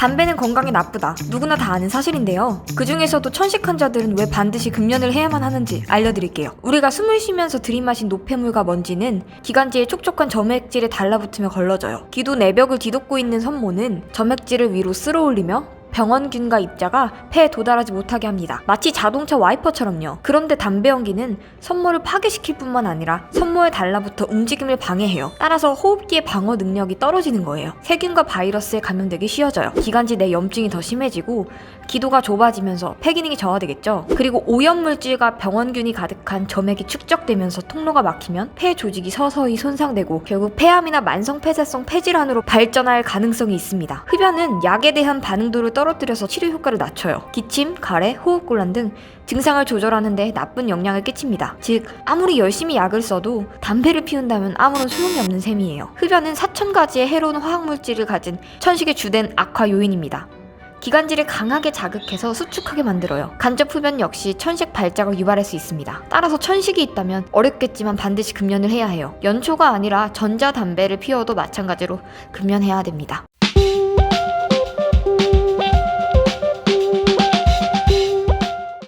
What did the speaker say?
담배는 건강에 나쁘다. 누구나 다 아는 사실인데요. 그 중에서도 천식 환자들은 왜 반드시 금연을 해야만 하는지 알려드릴게요. 우리가 숨을 쉬면서 들이마신 노폐물과 먼지는 기관지에 촉촉한 점액질에 달라붙으며 걸러져요. 기도 내벽을 뒤덮고 있는 섬모는 점액질을 위로 쓸어올리며 병원균과 입자가 폐에 도달하지 못하게 합니다. 마치 자동차 와이퍼처럼요. 그런데 담배 연기는 섬모를 파괴시킬 뿐만 아니라 섬모에 달라붙어 움직임을 방해해요. 따라서 호흡기의 방어 능력이 떨어지는 거예요. 세균과 바이러스에 감염되기 쉬워져요. 기관지 내 염증이 더 심해지고 기도가 좁아지면서 폐 기능이 저하되겠죠. 그리고 오염물질과 병원균이 가득한 점액이 축적되면서 통로가 막히면 폐 조직이 서서히 손상되고 결국 폐암이나 만성 폐쇄성 폐질환으로 발전할 가능성이 있습니다. 흡연은 약에 대한 반응도를 떨어뜨려서 치료 효과를 낮춰요. 기침, 가래, 호흡곤란 등 증상을 조절하는 데 나쁜 영향을 끼칩니다. 즉, 아무리 열심히 약을 써도 담배를 피운다면 아무런 소용이 없는 셈이에요. 흡연은 4천 가지의 해로운 화학물질을 가진 천식의 주된 악화 요인입니다. 기관지를 강하게 자극해서 수축하게 만들어요. 간접 흡연 역시 천식 발작을 유발할 수 있습니다. 따라서 천식이 있다면 어렵겠지만 반드시 금연을 해야 해요. 연초가 아니라 전자담배를 피워도 마찬가지로 금연해야 됩니다.